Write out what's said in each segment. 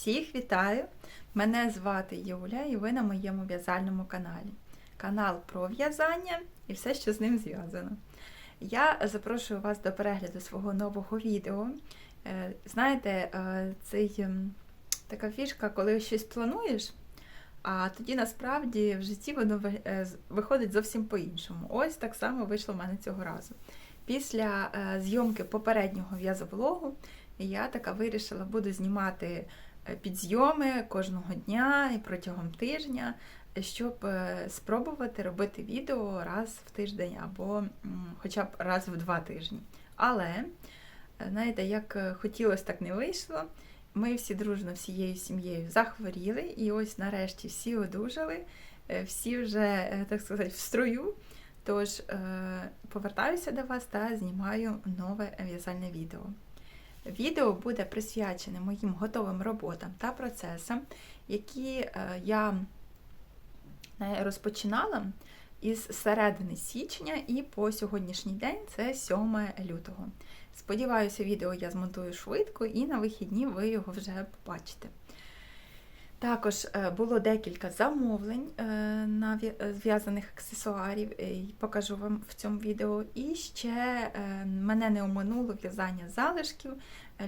Всіх вітаю! Мене звати Юля і ви на моєму в'язальному каналі. Канал про в'язання і все, що з ним зв'язано. Я запрошую вас до перегляду свого нового відео. Е, Знаєте, е, це така фішка, коли щось плануєш, а тоді насправді в житті воно е, виходить зовсім по-іншому. Ось так само вийшло в мене цього разу. Після зйомки попереднього в'язоблогу я така вирішила, буду знімати е, підзйоми кожного дня і протягом тижня, щоб е, спробувати робити відео раз в тиждень або хоча б раз в два тижні. Але, е, знаєте, як хотілося, так не вийшло. Ми всі дружно всією сім'єю захворіли, і ось нарешті всі одужали, всі вже, так сказати, в строю. Тож повертаюся до вас та знімаю нове в'язальне відео. Відео буде присвячене моїм готовим роботам та процесам, які е, я е, розпочинала із середини січня і по сьогоднішній день це 7 лютого. Сподіваюся, відео я змонтую швидко і на вихідні ви його вже побачите. Також е, було декілька замовлень е, на е, зв'язаних аксесуарів, покажу вам в цьому відео. І ще мене не оминуло в'язання залишків.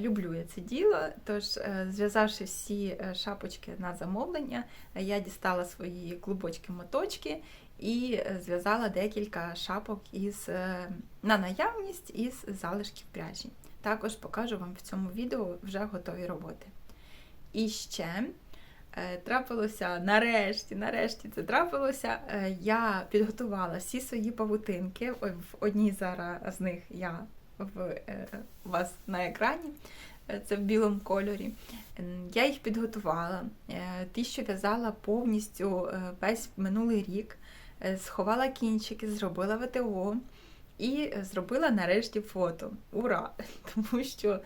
Люблю я це діло, тож, зв'язавши всі шапочки на замовлення, я дістала свої клубочки-моточки і зв'язала декілька шапок із, на наявність із залишків пряжі. Також покажу вам в цьому відео вже готові роботи. І ще трапилося нарешті, нарешті це трапилося. е, Я підготувала всі свої павутинки. В одній зараз з них я в е, вас на екрані. Е, Це в білому кольорі. Я їх підготувала. Е, Ті, що в'язала повністю е, весь минулий рік, Е, сховала кінчики, зробила ВТО і е, зробила нарешті фото. Ура! Тому що е,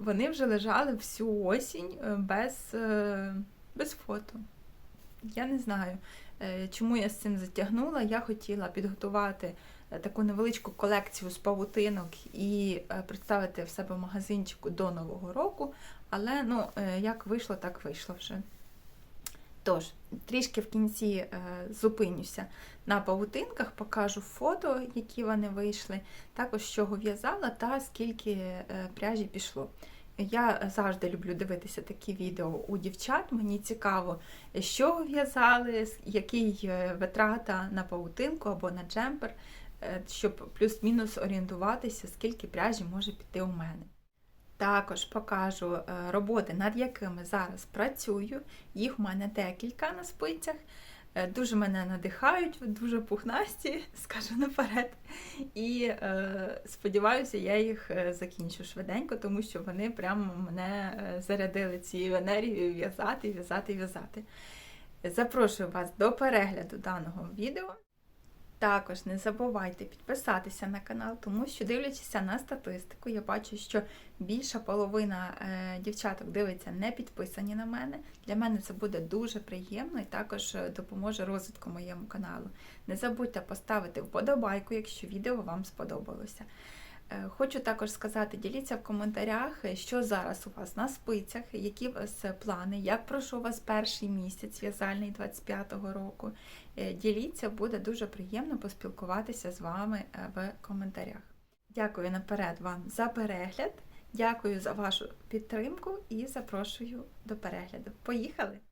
вони вже лежали всю осінь е, без, е, без фото. Я не знаю, е, чому я з цим затягнула. Я хотіла підготувати е, таку невеличку колекцію з павутинок і е, представити в себе в магазинчику до Нового року, але ну, е, як вийшло, так вийшло вже. Тож, трішки в кінці е, зупинюся на павутинках, покажу фото, які вони вийшли, також з чого в'язала та скільки е, пряжі пішло. Я завжди люблю дивитися такі відео у дівчат. Мені цікаво, що в'язали, який е, витрата на павутинку або на джемпер, щоб плюс-мінус орієнтуватися, скільки пряжі може піти у мене. Також покажу е, роботи, над якими зараз працюю. Їх у мене декілька на спицях. Е, Дуже мене надихають, дуже пухнасті, скажу наперед. І е, сподіваюся, я їх е, закінчу швиденько, тому що вони прямо мене зарядили цією енергією в'язати, в'язати, в'язати. Запрошую вас до перегляду даного відео. Також не забувайте підписатися на канал, тому що дивлячися на статистику, я бачу, що більша половина е, дівчаток дивиться не підписані на мене. Для мене це буде дуже приємно і також е, допоможе розвитку моєму каналу. Не забудьте поставити вподобайку, якщо відео вам сподобалося. Е, Хочу також сказати, діліться в коментарях, е, що зараз у вас на спицях, які у вас е, плани, як пройшов у вас перший місяць в'язальний 25-го року. Діліться, буде дуже приємно поспілкуватися з вами в коментарях. Дякую наперед вам за перегляд, дякую за вашу підтримку і запрошую до перегляду. Поїхали!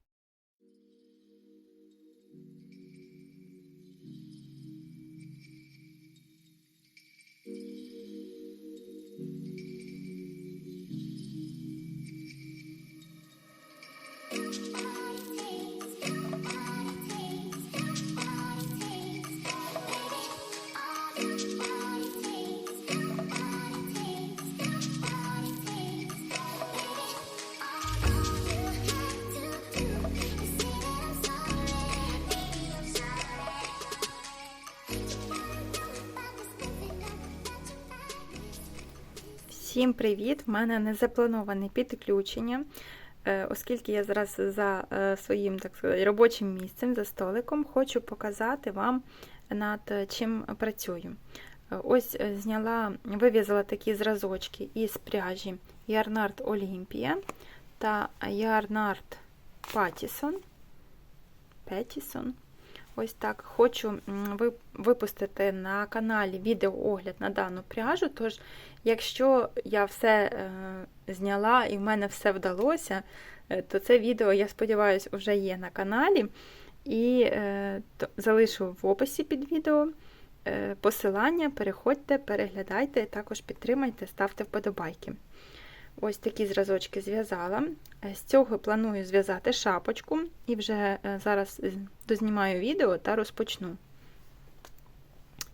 Всім привіт! В мене незаплановане підключення, Е, оскільки я зараз за е, своїм так сказати, робочим місцем, за столиком, хочу показати вам, над е, чим працюю. Ось зняла, вив'язала такі зразочки із пряжі Yarnard Olympia та Ярнард Патісон. Петісон. Ось так. Хочу випустити на каналі відеоогляд на дану пряжу. Тож, якщо я все е, зняла і в мене все вдалося, е, то це відео, я сподіваюся, вже є на каналі. І е, залишу в описі під відео посилання. Переходьте, переглядайте, також підтримайте, ставте вподобайки. Ось такі зразочки зв'язала. З цього планую зв'язати шапочку і вже зараз дознімаю відео та розпочну.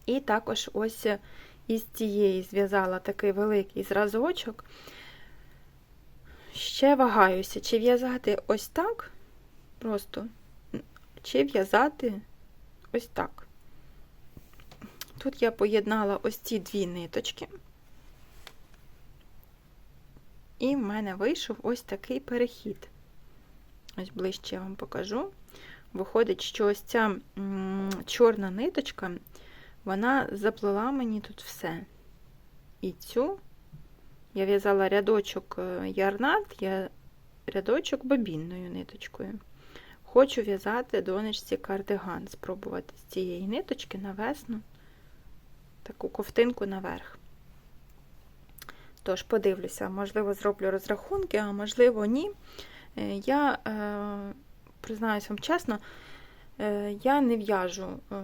І також ось із цієї зв'язала такий великий зразочок. Ще вагаюся, чи в'язати ось так, просто, чи в'язати ось так. Тут я поєднала ось ці дві ниточки. І в мене вийшов ось такий перехід. Ось ближче я вам покажу. Виходить, що ось ця чорна ниточка, вона заплела мені тут все. І цю я в'язала рядочок е, ярнард, я рядочок бобінною ниточкою. Хочу в'язати донечці кардиган, спробувати з цієї ниточки на весну, таку ковтинку наверх. Тож, подивлюся, можливо, зроблю розрахунки, а можливо, ні. Е, Я, е, признаюсь вам чесно, е, я не в'яжу е,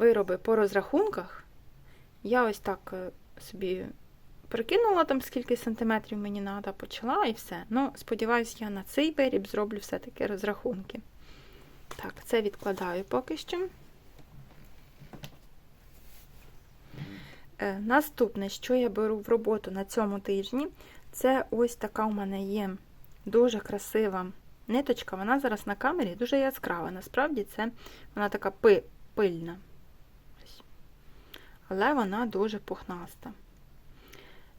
вироби по розрахунках. Я ось так е, собі прикинула там, скільки сантиметрів мені треба, почала і все. Ну, сподіваюся, я на цей виріб зроблю все-таки розрахунки. Так, це відкладаю поки що. Е, Наступне, що я беру в роботу на цьому тижні, це ось така у мене є дуже красива ниточка. Вона зараз на камері дуже яскрава. Насправді це вона така пи- пильна. Але вона дуже пухнаста.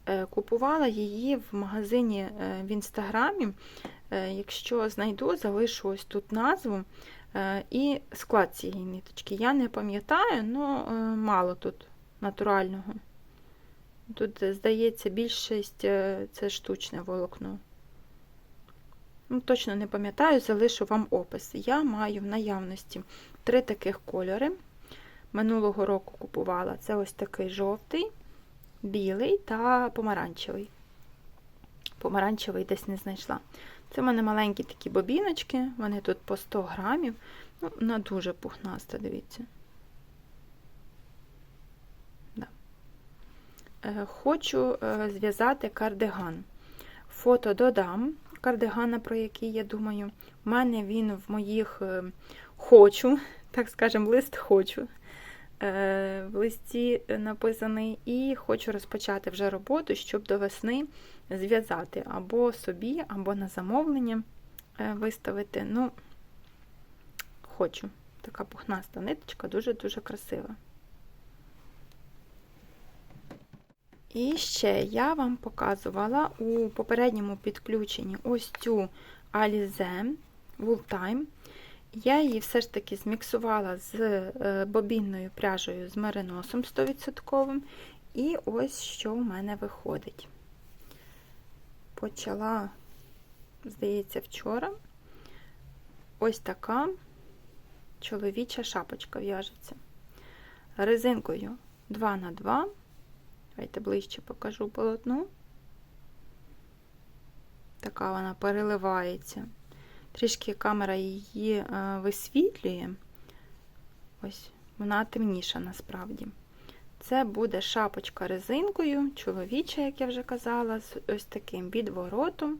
Е, Купувала її в магазині е, в інстаграмі. Е, Якщо знайду, залишу ось тут назву і склад цієї ниточки. Я не пам'ятаю, але мало тут натурального. Тут, здається, більшість це штучне волокно. Ну, точно не пам'ятаю, залишу вам опис. Я маю в наявності три таких кольори. Минулого року купувала це ось такий жовтий, білий та помаранчевий. Помаранчевий десь не знайшла. Це в мене маленькі такі бобіночки, вони тут по 100 грамів. Ну, вона дуже пухнаста, дивіться. Е, Хочу е, зв'язати кардиган. Фото додам кардигана, про який я думаю. У мене він в моїх е, хочу, так скажемо, лист хочу. Е, В листі написаний, і хочу розпочати вже роботу, щоб до весни зв'язати або собі, або на замовлення е, виставити. Ну, хочу. Така пухнаста ниточка, дуже-дуже красива. І ще я вам показувала у попередньому підключенні ось цю Alize Wooltime. Я її все ж таки зміксувала з е, бобінною пряжею з мериносом 100%. І ось що в мене виходить. Почала, здається, вчора. Ось така чоловіча шапочка в'яжеться. Резинкою 2х2. Давайте ближче покажу полотно. Така вона переливається. Трішки камера її е, висвітлює. Ось, вона темніша насправді. Це буде шапочка резинкою, чоловіча, як я вже казала, з ось таким відворотом.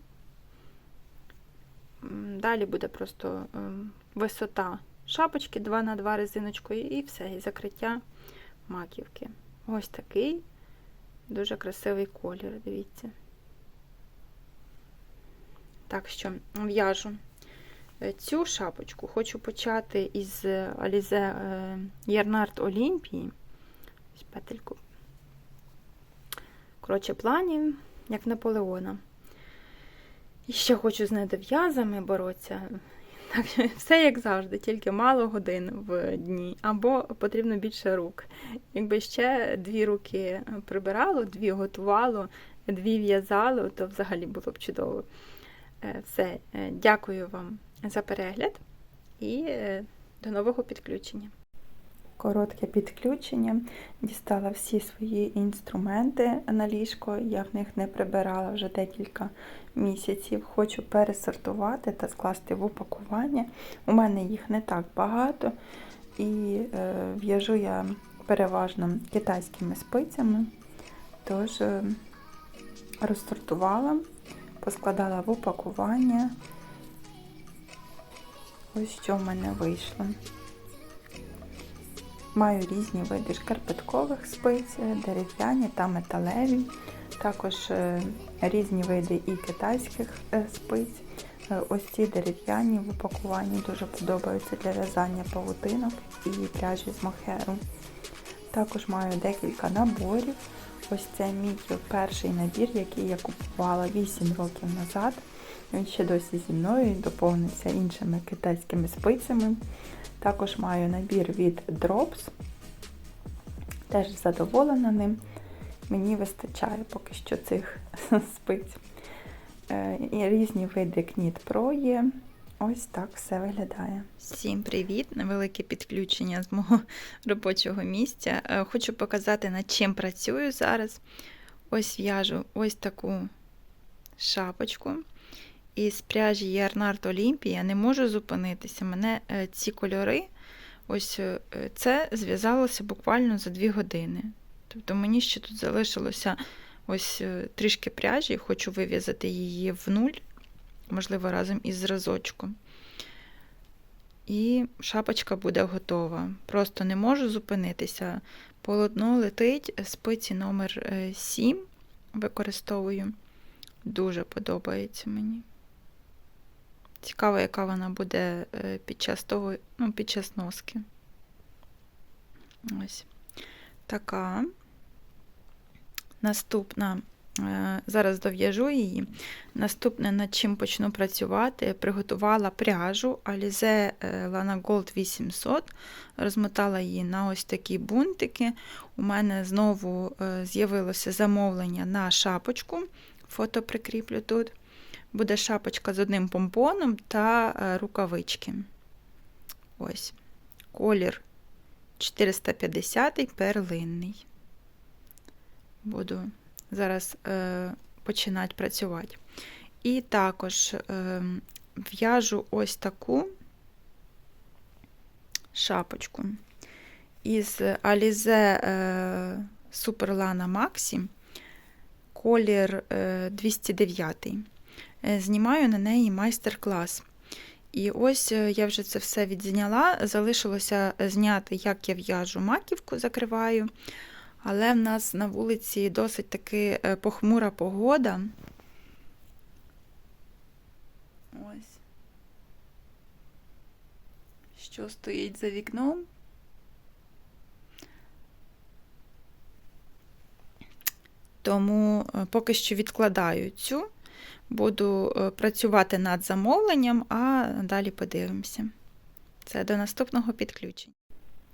Далі буде просто ем, висота шапочки 2х2 резиночкою і все, і закриття маківки. Ось такий Дуже красивий колір, дивіться. Так що в'яжу цю шапочку. Хочу почати із Alize Ярнард Олімпії. Ось петельку. Коротше, плані, як в Наполеона. І ще хочу з недов'язами боротися. Так, все як завжди, тільки мало годин в дні, або потрібно більше рук. Якби ще дві руки прибирало, дві готувало, дві в'язало, то взагалі було б чудово. Е, Все, Е, дякую вам за перегляд і е, до нового підключення. Коротке підключення. Дістала всі свої інструменти на ліжко. Я в них не прибирала вже декілька місяців. Хочу пересортувати та скласти в упакування. У мене їх не так багато. І е, в'яжу я переважно китайськими спицями. Тож е, розсортувала, поскладала в упакування. Ось що в мене вийшло. Маю різні види шкарпеткових спиць, дерев'яні та металеві. Також е, різні види і китайських е, спиць. Е, Ось ці дерев'яні в упакуванні дуже подобаються для в'язання павутинок і пряжі з мохеру. Також маю декілька наборів. Ось це мій перший набір, який я купувала 8 років назад. Він ще досі зі мною і іншими китайськими спицями. Також маю набір від Drops. Теж задоволена ним. Мені вистачає поки що цих спиць. Е, І різні види Knit Pro є. Ось так все виглядає. Всім привіт! Невелике підключення з мого робочого місця. Е, Хочу показати, над чим працюю зараз. Ось в'яжу ось таку шапочку. Із пряжі Ярнард Олімпія не можу зупинитися. Мене е, ці кольори, ось е, це зв'язалося буквально за 2 години. Тобто мені ще тут залишилося ось е, трішки пряжі, хочу вив'язати її в нуль, можливо, разом із зразочком. І шапочка буде готова. Просто не можу зупинитися. Полотно летить, спиці номер 7 використовую. Дуже подобається мені. Цікаво, яка вона буде е, під час того, ну, під час носки. Ось така. Наступна, е, зараз дов'яжу її. Наступне, над чим почну працювати, приготувала пряжу Alize Lana Gold 800, розмотала її на ось такі бунтики. У мене знову е, з'явилося замовлення на шапочку. Фото прикріплю тут. Буде шапочка з одним помпоном та е, рукавички. Ось. Колір 450 перлинний. Буду зараз е, починати працювати. І також е, в'яжу ось таку шапочку із Alize е, Superlana Maxi, колір е, 209. Е, Знімаю на неї майстер-клас. І ось е, я вже це все відзняла. Залишилося зняти, як я в'яжу маківку, закриваю. Але в нас на вулиці досить таки е, похмура погода. Ось. Що стоїть за вікном? Тому е, поки що відкладаю цю, буду е, працювати над замовленням, а далі подивимося. Це до наступного підключення.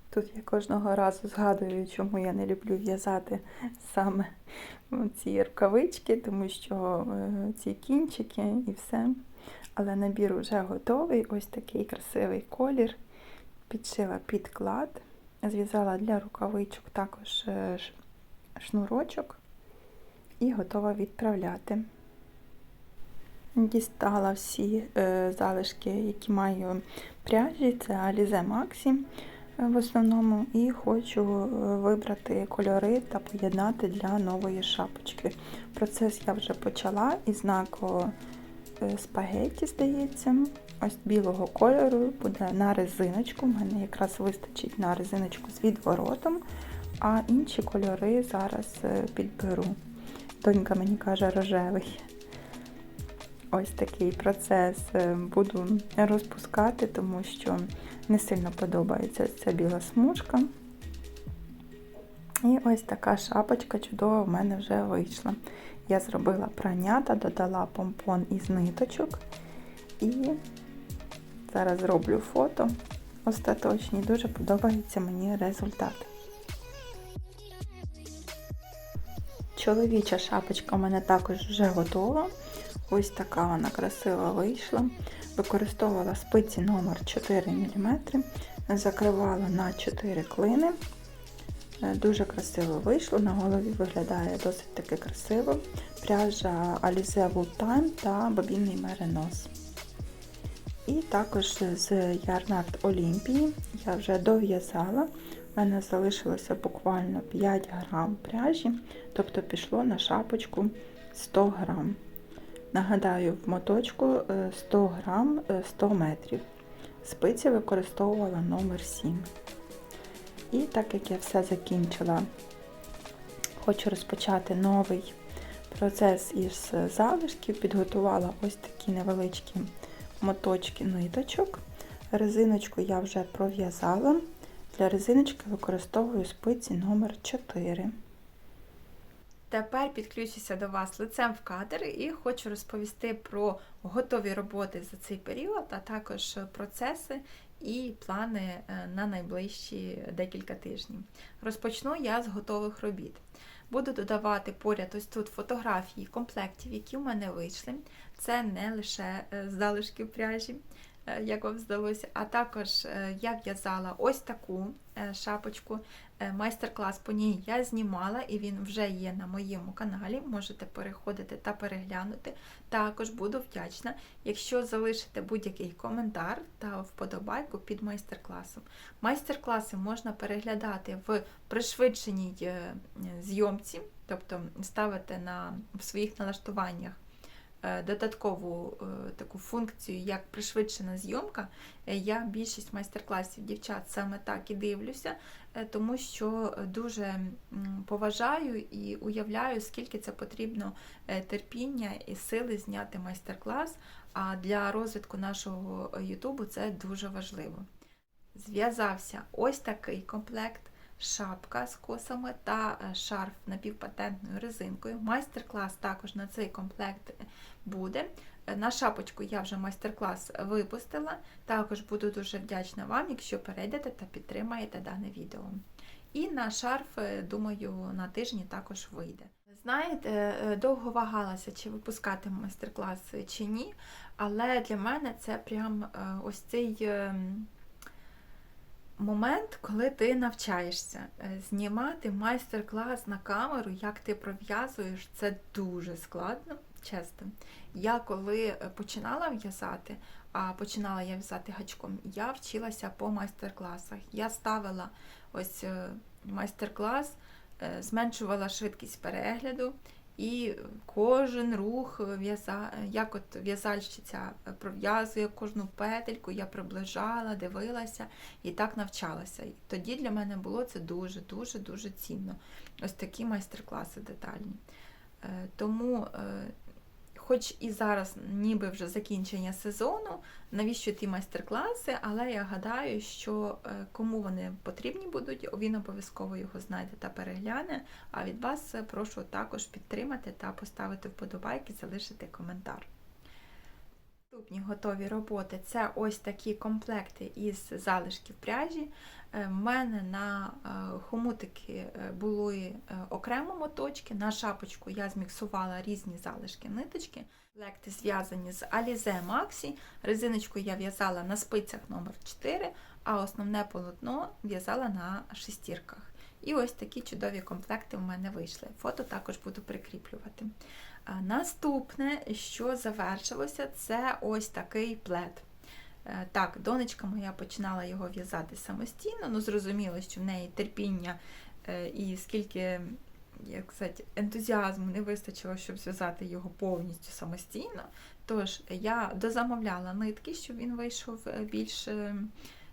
Тут я кожного разу згадую, чому я не люблю в'язати саме ці рукавички, тому що е, ці кінчики і все. Але набір вже готовий. Ось такий красивий колір. Підшила підклад, зв'язала для рукавичок також е, шнурочок і готова відправляти. Дістала всі е, залишки, які маю пряжі, це Alize Maxi в основному, і хочу е, вибрати кольори та поєднати для нової шапочки. Процес я вже почала із знаку е, спагетті, здається. Ось білого кольору буде на резиночку. У мене якраз вистачить на резиночку з відворотом, а інші кольори зараз е, підберу. Донька мені каже рожевий. Ось такий процес е, буду розпускати, тому що не сильно подобається ця біла смужка. І ось така шапочка чудова в мене вже вийшла. Я зробила прання та додала помпон із ниточок. І зараз зроблю фото остаточні. Дуже подобається мені результат. Чоловіча шапочка у мене також вже готова. Ось така вона красива вийшла. Використовувала спиці номер 4 мм, закривала на 4 клини. Е, Дуже красиво вийшло, на голові виглядає досить таки красиво. Пряжа Alize Wool Time та бобінний меринос. І також з Ярнард Олімпії я вже дов'язала. У мене залишилося буквально 5 грам пряжі, тобто пішло на шапочку 100 грам. Нагадаю, в моточку е, 100 грам е, 100 метрів. Спиці використовувала номер 7. І так як я все закінчила, хочу розпочати новий процес із залишків. Підготувала ось такі невеличкі моточки ниточок. Резиночку я вже пров'язала. Для резиночки використовую спиці номер 4. Тепер підключуся до вас лицем в кадр і хочу розповісти про готові роботи за цей період, а також процеси і плани е, на найближчі декілька тижнів. Розпочну я з готових робіт. Буду додавати поряд ось тут фотографії комплектів, які в мене вийшли. Це не лише е, залишки пряжі, е, як вам здалося, а також я в'язала ось таку шапочку. Е, Майстер-клас по ній я знімала, і він вже є на моєму каналі. Можете переходити та переглянути. Також буду вдячна, якщо залишите будь-який коментар та вподобайку під майстер-класом. Майстер-класи можна переглядати в пришвидшеній е, зйомці, тобто ставити на, в своїх налаштуваннях додаткову е, таку функцію, як пришвидшена зйомка. Е, Я більшість майстер-класів дівчат саме так і дивлюся, е, тому що дуже поважаю і уявляю, скільки це потрібно е, терпіння і сили зняти майстер-клас. А для розвитку нашого е, Ютубу це дуже важливо. Зв'язався ось такий комплект. Шапка з косами та е, шарф напівпатентною резинкою. Майстер-клас також на цей комплект буде. Е, На шапочку я вже майстер-клас випустила. Також буду дуже вдячна вам, якщо перейдете та підтримаєте дане відео. І на шарф, е, думаю, на тижні також вийде. Знаєте, довго вагалася, чи випускати майстер-клас чи ні, але для мене це прям ось цей. Момент, коли ти навчаєшся Е, знімати майстер-клас на камеру, як ти пров'язуєш, це дуже складно, чесно. Я коли е, починала в'язати, а починала я в'язати гачком, я вчилася по майстер-класах. Я ставила ось е, майстер-клас, зменшувала швидкість перегляду. І кожен рух як от в'язальщиця пров'язує кожну петельку, я приближала, дивилася і так навчалася. І тоді для мене було це дуже, дуже, дуже цінно. Ось такі майстер-класи детальні. Е, Тому, е, хоч і зараз ніби вже закінчення сезону, навіщо ті майстер-класи, але я гадаю, що е, кому вони потрібні будуть, він обов'язково його знайде та перегляне. А від вас е, прошу також підтримати та поставити вподобайки, залишити коментар. Наступні готові роботи це ось такі комплекти із залишків пряжі. Е, В мене на е, хомутики е, були окремо моточки, на шапочку я зміксувала різні залишки ниточки. Комплекти зв'язані з Alize Maxi. Резиночку я в'язала на спицях номер 4 а основне полотно в'язала на шестірках. І ось такі чудові комплекти в мене вийшли. Фото також буду прикріплювати. Наступне, що завершилося, це ось такий плед. Е, Так, донечка моя починала його в'язати самостійно, ну зрозуміло, що в неї терпіння е, і скільки як сказати, ентузіазму не вистачило, щоб зв'язати його повністю самостійно. Тож я дозамовляла нитки, щоб він вийшов е, більш,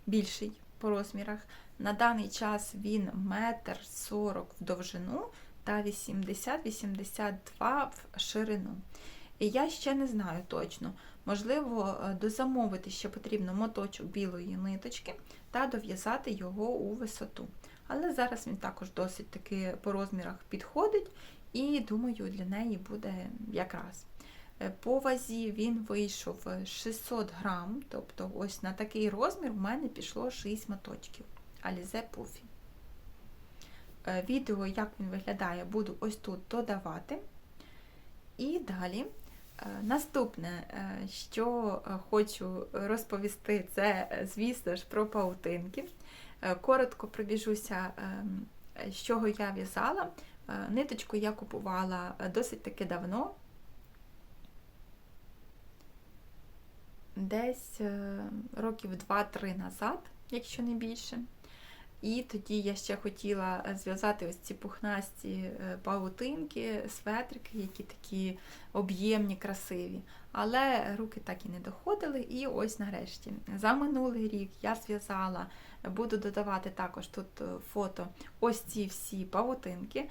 більший по розмірах. На даний час він метр сорок в довжину та 80-82 в ширину. І я ще не знаю точно. Можливо, е, дозамовити ще потрібно моточок білої ниточки та дов'язати його у висоту. Але зараз він також досить таки по розмірах підходить, і думаю, для неї буде якраз. Е, По вазі він вийшов 600 грам, тобто ось на такий розмір в мене пішло 6 моточків. Alize Puffy. Е, Відео, як він виглядає, буду ось тут додавати. І далі Е, Наступне, е, що хочу розповісти, це, звісно ж, про паутинки. Коротко пробіжуся, ем, з чого я в'язала. Ниточку я купувала досить таки давно, десь років 2-3 назад, якщо не більше. І тоді я ще хотіла е, зв'язати ось ці пухнасті е, паутинки, светрики, які такі об'ємні, красиві. Але руки так і не доходили. І ось нарешті за минулий рік я зв'язала, буду додавати також тут е, фото ось ці всі павутинки.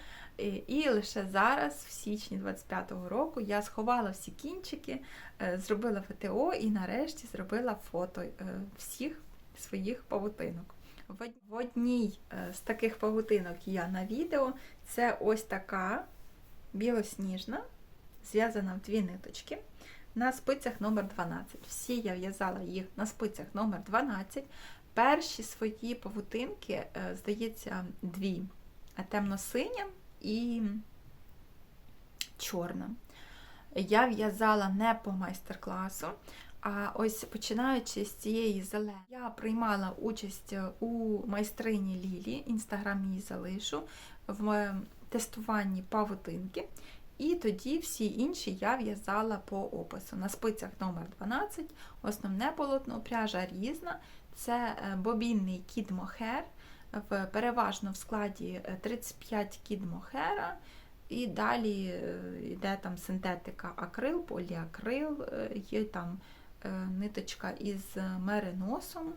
І, лише зараз, в січні 25-го року, я сховала всі кінчики, зробила ВТО і нарешті зробила фото всіх своїх павутинок. В одній е, з таких павутинок я на відео. Це ось така білосніжна, зв'язана в дві ниточки на спицях номер 12. Всі я в'язала їх на спицях номер 12. Перші свої павутинки, е, здається, дві е, темно-синя і чорна. Я в'язала не по майстер-класу, а ось починаючи з цієї зеленої, я приймала участь у майстрині Лілі, інстаграм її залишу, в е, тестуванні павутинки. І тоді всі інші я в'язала по опису. На спицях номер 12 основне полотно, пряжа різна. Це е, бобінний кід мохер, в, переважно в складі е, 35 кід мохера. І далі е, йде там синтетика акрил, поліакрил, е, є там е, ниточка із мериносом,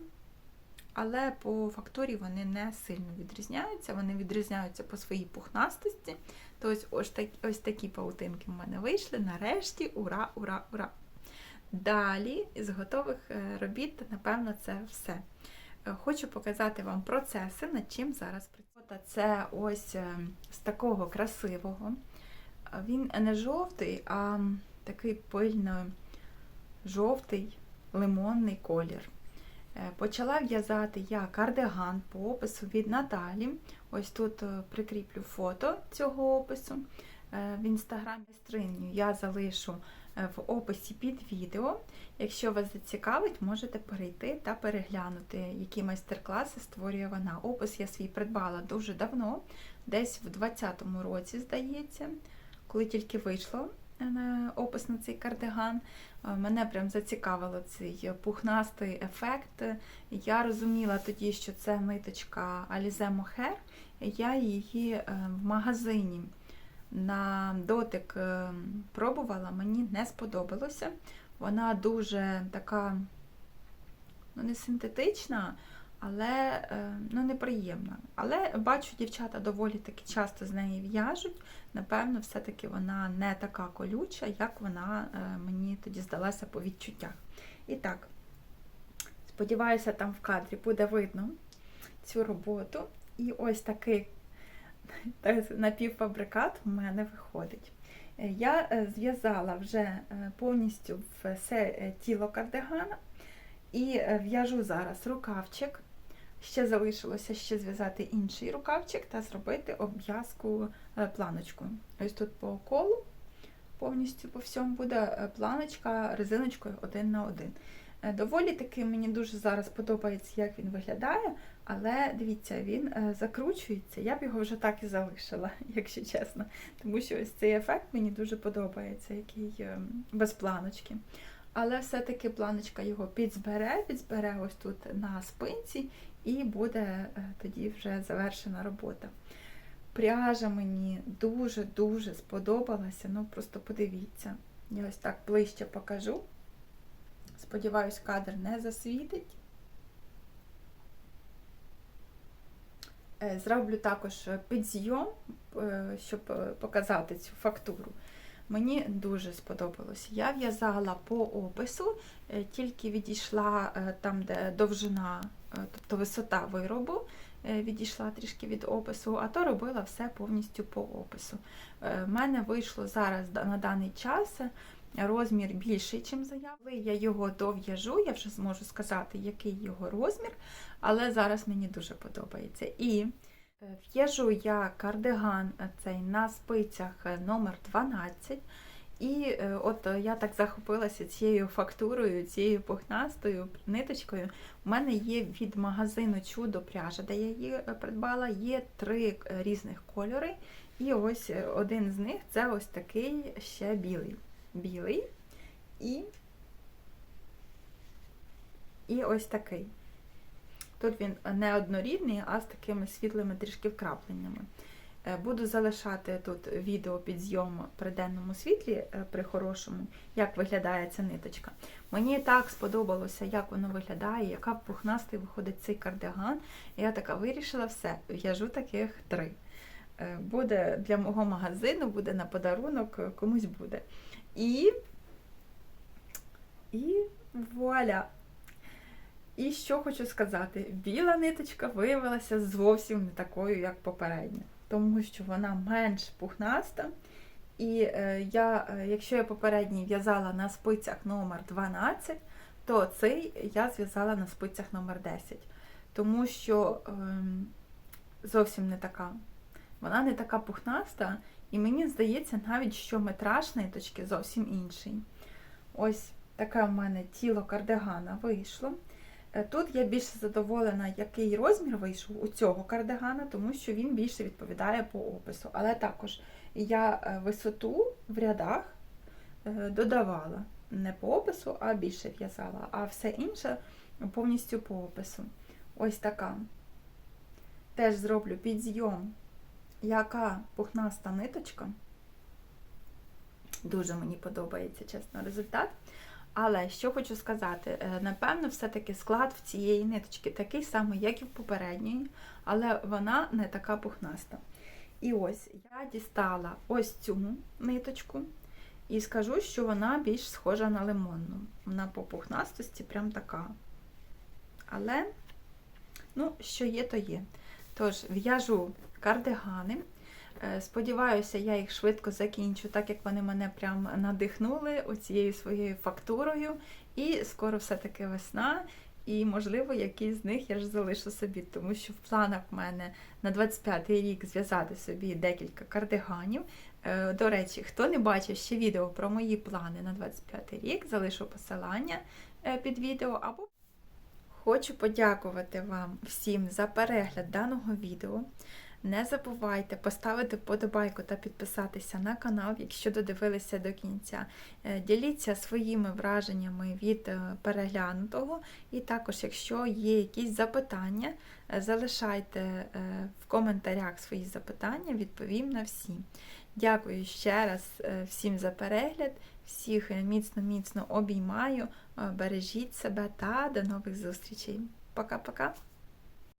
але по фактурі вони не сильно відрізняються, вони відрізняються по своїй пухнастості. То ось, ось, так, ось такі паутинки в мене вийшли. Нарешті, ура, ура, ура! Далі з готових е, робіт, напевно, це все. Е, Хочу показати вам процеси, над чим зараз працюю. Це ось е, з такого красивого. Він не жовтий, а такий пильно жовтий лимонний колір. Е, Почала в'язати я кардиган по опису від Наталі. Ось тут е, прикріплю фото цього опису. Е, В інстаграмі майстриню я залишу в описі під відео. Якщо вас зацікавить, можете перейти та переглянути, які майстер-класи створює вона. Опис я свій придбала дуже давно, десь в 2020 році, здається, коли тільки вийшло опис на цей кардиган. Е, Мене прям зацікавило цей пухнастий ефект. Я розуміла тоді, що це ниточка Alize Mohair. Я її е, в магазині на дотик е, пробувала, мені не сподобалося. Вона дуже така, ну не синтетична, але е, ну, неприємна. Але бачу, дівчата доволі таки часто з неї в'яжуть. Напевно, все-таки вона не така колюча, як вона е, мені тоді здалася по відчуттях. І так, сподіваюся, там в кадрі буде видно цю роботу. І ось такий напівфабрикат у мене виходить. Е, Я зв'язала вже повністю все тіло кардигана і в'яжу зараз рукавчик. Ще залишилося ще зв'язати інший рукавчик та зробити обв'язку е, планочкою. Ось тут по колу повністю по всьому буде е, планочка резиночкою один на один. Е, Доволі таки мені дуже зараз подобається, як він виглядає, але дивіться, він закручується. Я б його вже так і залишила, якщо чесно. Тому що ось цей ефект мені дуже подобається, який без планочки. Але все-таки планочка його підзбере, підзбере ось тут на спинці, і буде е, тоді вже завершена робота. Пряжа мені дуже-дуже сподобалася. Ну просто подивіться. Я ось так ближче покажу. Сподіваюсь, кадр не засвітить. Е, Зроблю також підзйом, е, щоб показати цю фактуру. Мені дуже сподобалось. Я в'язала по опису, е, тільки відійшла е, там, де довжина, е, тобто висота виробу, відійшла трішки від опису, а то робила все повністю по опису. У мене вийшло зараз на даний час розмір більший, ніж заявлений. Я його дов'яжу, я вже зможу сказати, який його розмір, але зараз мені дуже подобається. І в'яжу я кардиган е, цей на спицях е, номер 12. І е, от я так захопилася цією фактурою, цією пухнастою ниточкою. У мене є від магазину Чудо пряжа, де я її придбала. Є три різних кольори. І ось один з них це ось такий ще білий. Білий і, і ось такий. Тут він не однорідний, а з такими світлими трішки вкрапленнями. Е, Буду залишати тут відео під зйом при денному світлі, е, при хорошому, як виглядає ця ниточка. Мені так сподобалося, як воно виглядає, яка пухнастий виходить цей кардиган. Я така вирішила все, в'яжу таких три. Е, Буде для мого магазину, буде на подарунок, комусь буде. І, і вуаля! І що хочу сказати, біла ниточка виявилася зовсім не такою, як попередня, тому що вона менш пухнаста. І е, я, е, якщо я попередній в'язала на спицях номер 12, то цей я зв'язала на спицях номер 10, тому що ем, зовсім не така. Вона не така пухнаста, і мені здається навіть, що метраж ниточки зовсім інший. Ось таке в мене тіло кардигана вийшло. Е, Тут я більше задоволена, який розмір вийшов у цього кардигана, тому що він більше відповідає по опису. Але також я е, висоту в рядах е, додавала не по опису, а більше в'язала, а все інше повністю по опису. Ось така. Теж зроблю підзйом, яка пухнаста ниточка. Дуже мені подобається, чесно, результат. Але що хочу сказати, е, напевно, все-таки склад в цієї ниточки такий самий, як і в попередньої, але вона не така пухнаста. І ось я дістала ось цю ниточку і скажу, що вона більш схожа на лимонну. Вона по пухнастості прям така. Але, ну, що є, то є. Тож, в'яжу кардигани. Е, Сподіваюся, я їх швидко закінчу, так як вони мене прям надихнули оцією своєю фактурою. І скоро все-таки весна, і, можливо, якісь з них я ж залишу собі, тому що в планах в мене на 25-й рік зв'язати собі декілька кардиганів. Е, До речі, хто не бачив ще відео про мої плани на 25-й рік, залишу посилання е, під відео або Хочу подякувати вам всім за перегляд даного відео. Не забувайте поставити вподобайку та підписатися на канал, якщо додивилися до кінця. Е, Діліться своїми враженнями від е, переглянутого. І також, якщо є якісь запитання, е, залишайте в коментарях свої запитання, відповім на всі. Дякую ще раз всім за перегляд, всіх міцно-міцно обіймаю, бережіть себе та до нових зустрічей. Пока-пока!